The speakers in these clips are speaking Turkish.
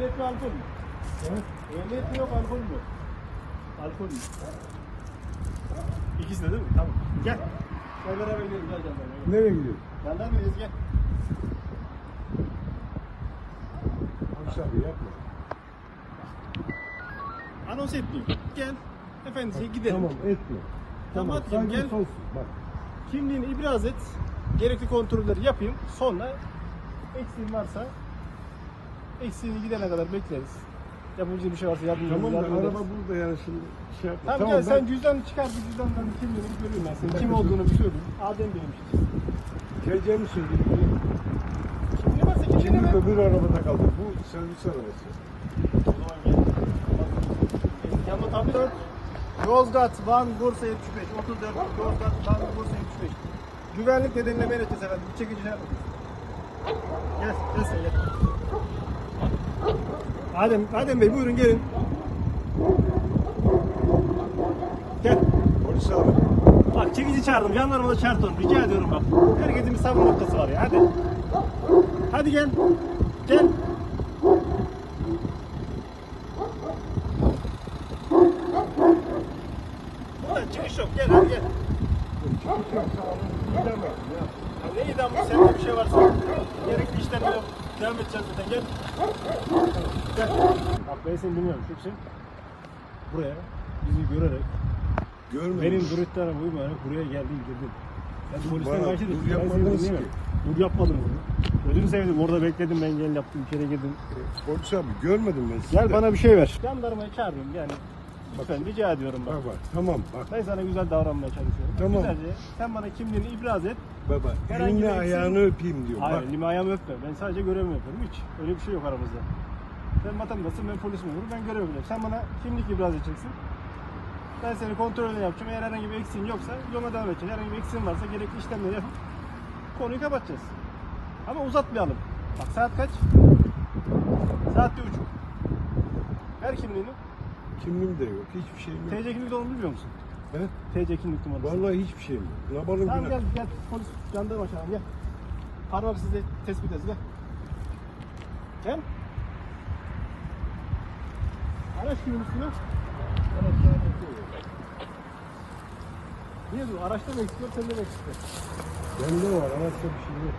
Ehliyet mi alkol mü? Evet. Ehliyet mi yok alkol mü? Alkol mü? İkisi de değil mi? Tamam. Gel. Gel beraber gidelim. Gel jandarma. Gel. Nereye gidiyorsun? Jandarmayız gel. Polis abi yapma. Anons etmeyeyim. Gel. Efendisi gidelim. Tamam etme. Tamam, atayım, saygı gel. solsun. Bak. Kimliğini ibraz et. Gerekli kontrolleri yapayım. Sonra eksiğin varsa eksiğini gidene kadar bekleriz. Yapabileceği bir şey varsa yardımcı Tamam da yardım ederiz. araba burada yani şimdi şey yapma. Tamam, gel ben- sen cüzdanı çıkar bir cüzdandan kimliğini bir göreyim ben senin. Kim olduğunu söyleyeyim. Adem Bey'miş. Geleceğimi söyleyeyim. Kimliği varsa Şimdi ver. öbür arabada kaldı. Bu servis arabası. Yanma tabi 4. Yozgat, Van, Bursa 75. 34. Yozgat, Van, Bursa 75. Güvenlik nedeniyle men edeceğiz efendim. Bir çekici şey. Gel, gel sen gel. Adem, Adem Bey buyurun gelin. Gel. Polis abi. Bak çekici çağırdım. Jandarma da çağırt onu. Rica ediyorum bak. Herkesin bir savunma noktası var ya. Hadi. Hadi gel. Gel. Buradan çıkış yok. Gel hadi gel. Çıkış alın. Gidemem. Ne idam bu? Sende bir şey varsa gerekli işlemleri yap. Devam edeceğiz zaten. Gel. Ben seni dinliyorum. Şu için buraya bizi görerek Görmedim. benim durutlere uymayarak buraya geldin girdin. Ben polisten karşı dur yapmadınız ki. Dur yapmadım bunu. Gözünü sevdim. Orada bekledim ben gel yaptım. içeri girdim. Polis abi görmedim ben sizi. Gel de. bana bir şey ver. Jandarmayı çağırıyorum yani. Lütfen rica ediyorum bak. Bak bak. Tamam bak. Ben sana güzel davranmaya çalışıyorum. Tamam. Güzelce sen bana kimliğini ibraz et. Baba. Elini bir ayağını öpeyim diyor. Hayır, elimi ayağımı öpme. Ben sadece görevimi yapıyorum. Hiç. Öyle bir şey yok aramızda. Sen vatandaşsın, ben polis memurum. Ben görevimi yapıyorum. Sen bana kimlik ibraz edeceksin. Ben seni kontrolünü yapacağım. Eğer herhangi bir eksiğin yoksa yoluna devam edeceğiz. Herhangi bir eksiğin varsa gerekli işlemleri yapıp konuyu kapatacağız. Ama uzatmayalım. Bak saat kaç? Saat bir buçuk. Ver kimliğini. Kimliğim de yok. Hiçbir şeyim yok. TC kimlik olduğunu biliyor musun? He? TC kimlik numarası. Vallahi hiçbir şeyim yok. Ne yapalım Tamam gel gel polis jandarma çağırın gel. Parmak sizi tespit et gel. Gel. Araç kimin üstüne? Niye dur? Araçta mı eksik yok, sende mi eksik yok? Bende var. Araçta bir şey yok.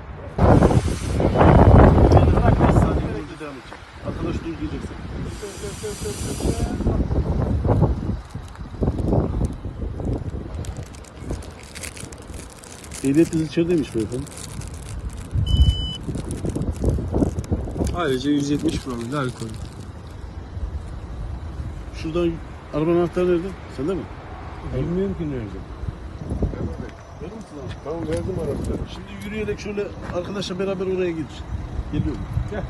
Bırak bir saniye bekle devam edeceğim. Arkadaş dur diyeceksin. Ehliyetiniz içerideymiş beyefendi. Ayrıca 170 promille alkol. Şurada arabanın anahtarı nerede? Sende mi? Bilmiyorum ki nerede. Verir misin abi? Tamam verdim anahtarı. Şimdi yürüyerek şöyle arkadaşla beraber oraya gir. Geliyorum. Gel.